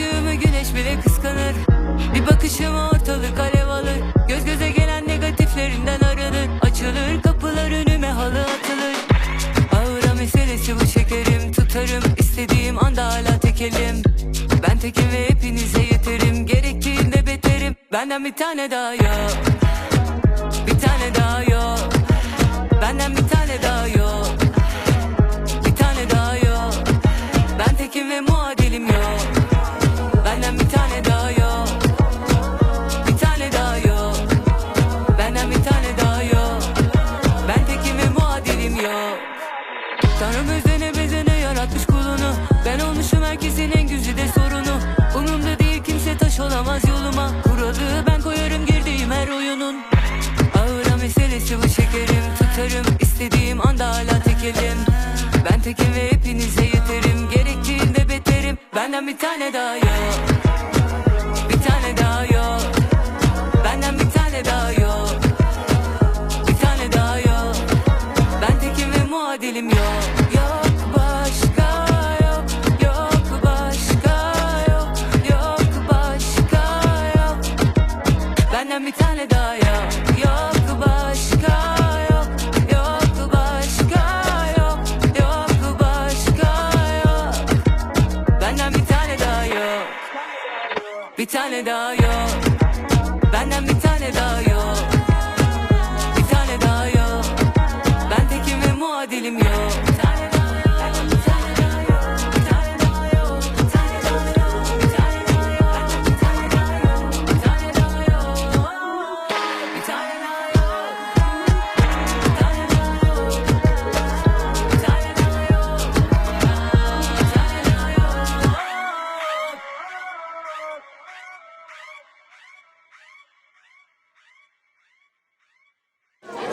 ışığımı güneş bile kıskanır. Bir bakışımı ortalık alev alır. Göz göze gelen negatiflerinden aranır Açılır kapılar önüme halı atılır. Aura meselesi bu şekerim. Tutarım istediğim anda hala tekelim. Ben tekim ve hepinize yeterim. Gerektiğinde beterim. Benden bir tane daha yok. Bir tane daha yok. Benden bir tane daha yok Tanrım özene bezene yaratmış kulunu. Ben olmuşum herkesin en güzide sorunu. Umumda değil kimse taş olamaz yoluma. Kuralı ben koyarım girdiğim her oyunun. Ağıra meselesi bu şekerim. Tutarım istediğim anda hala tekelim. Ben tekim ve hepinize yeterim. Gerektiğinde beterim. Benden bir tane daha yok. Bir tane daha yok bir tane daha yok. Yok başka yok. Yok başka yok. Yok başka yok. Benden bir tane daha yok. Bir tane daha yok. Benden bir tane daha yok. Bir tane daha yok. Ben tekim ve muadilim yok.